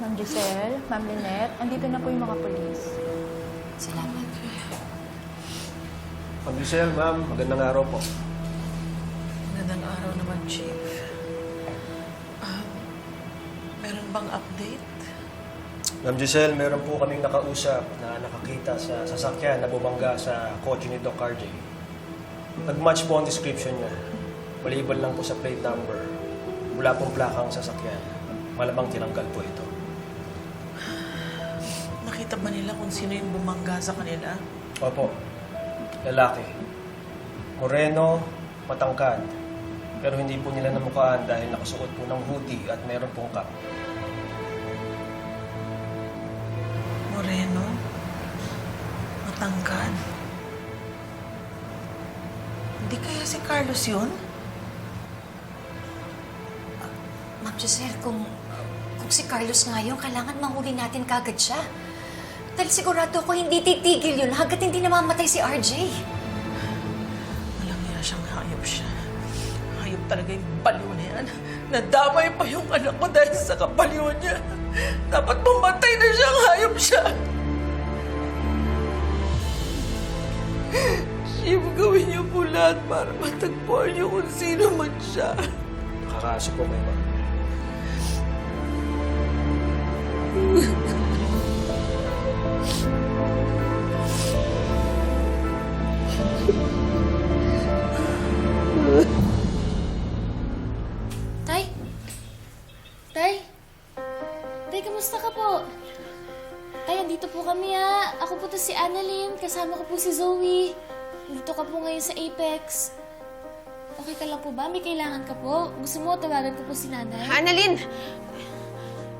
Ma'am Giselle, Ma'am Lynette, andito na po yung mga polis. Salamat. Ma'am Giselle, ma'am, magandang araw po. Magandang araw naman, Chief. Ah, meron bang update? Ma'am Giselle, meron po kaming nakausap na nakakita sa sasakyan na bumangga sa kotse ni Doc RJ. Nag-match po ang description niya. Maliban lang po sa plate number. Wala pong plakang sasakyan. Malamang tinanggal po ito. Nakita ba nila kung sino yung bumangga sa kanila? Opo, lalaki. Moreno, matangkad. Pero hindi po nila namukhaan dahil nakasuot po ng hoodie at meron pong cap. Moreno? Matangkad? Hindi kaya si Carlos yun? Ma'am Giselle, kung, kung si Carlos nga yun, kailangan mahuli natin kagad siya. Dahil sigurado ako hindi titigil yun hanggat hindi namamatay si RJ. Walang niya siyang hayop siya. Hayop talaga yung baliw na yan. Nadamay pa yung anak ko dahil sa kabaliw niya. Dapat mamatay na siyang hayop siya. Chief, gawin niyo po lahat para matagpuan niyo kung sino man siya. Nakakaso po kayo, po to si Annalyn. Kasama ko po si Zoe. Dito ka po ngayon sa Apex. Okay ka lang po ba? May kailangan ka po? Gusto mo tawagan ko po si nanay? Annalyn!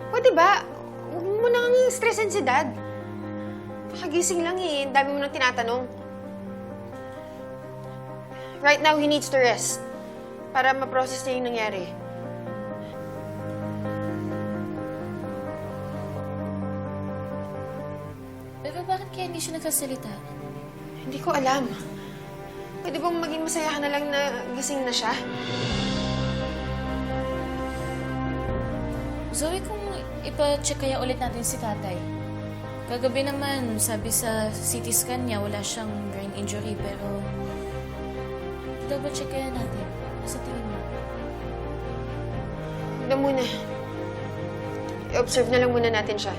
Pwede ba? Huwag mo nang stressin si Dad. Nakagising lang eh. Ang dami mo nang tinatanong. Right now, he needs to rest. Para ma-process niya yung nangyari. Kaya hindi siya nagsasalita? Hindi ko alam. Pwede bang maging masaya ka na lang na gising na siya? Zoe, kung ipa-check kaya ulit natin si tatay. Kagabi naman, sabi sa CT scan niya, wala siyang brain injury, pero... Double check kaya natin. Sa tingin mo? Huwag na muna. I-observe na lang muna natin siya.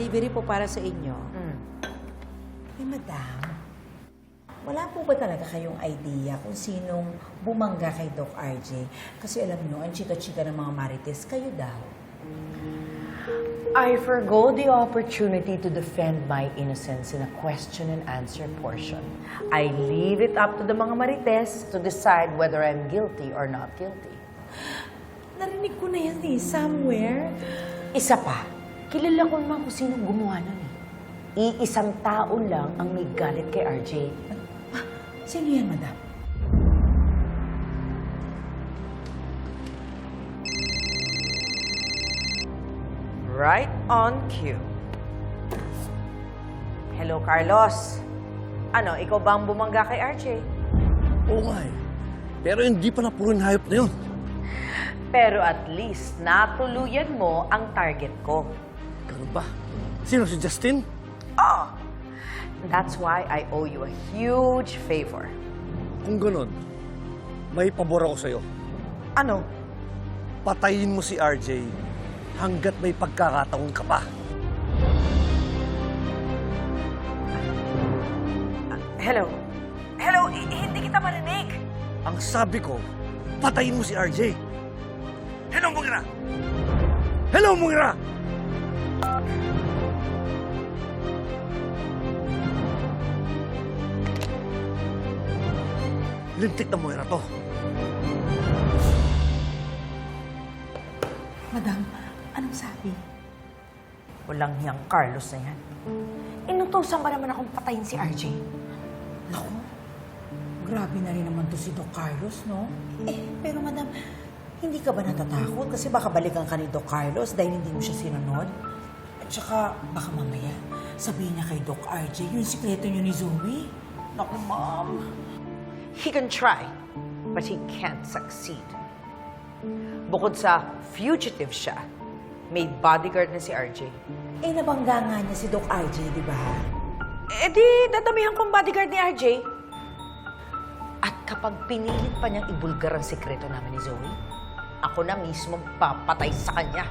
Delivery po para sa inyo. Eh, madam, wala po ba talaga kayong idea kung sinong bumangga kay Doc RJ? Kasi alam nyo, ang chika-chika ng mga marites, kayo daw. I forgo the opportunity to defend my innocence in a question and answer portion. I leave it up to the mga marites to decide whether I'm guilty or not guilty. Narinig ko na yan eh, somewhere. Isa pa, kilala ko naman kung sinong gumawa nun eh. Iisang tao lang ang may galit kay RJ. Ah, sino yan, madam? Right on cue. Hello, Carlos. Ano, ikaw ba ang bumangga kay RJ? Oo nga eh. Pero hindi pa na puro hayop na yun. Pero at least natuluyan mo ang target ko. Ganun ba? Sino si Justin? Oh! That's why I owe you a huge favor. Kung ganun, may pabor ako sa'yo. Ano? Patayin mo si RJ hanggat may pagkakataon ka pa. Hello? Hello? I- hindi kita marinig. Ang sabi ko, patayin mo si RJ. Hello, Mungira! Hello, Mungira! Lintik na Moira to. Madam, anong sabi? Walang hiyang Carlos na yan. Inutosan ba naman akong patayin si RJ? Naku, grabe na rin naman to si Doc Carlos, no? Eh, pero madam, Hindi ka ba natatakot? Kasi baka balikan ka ni Doc Carlos dahil hindi mo siya sinunod. At saka, baka mamaya, sabihin niya kay Doc RJ, yung sikreto niyo ni Zoe. Naku, ma'am. He can try, but he can't succeed. Bukod sa fugitive siya, may bodyguard na si RJ. Eh, nabangga nga niya si Doc RJ, di ba? Eh di, dadamihan kong bodyguard ni RJ. At kapag pinilit pa niyang ibulgar ang sikreto namin ni Zoe, ako na mismo papatay sa kanya.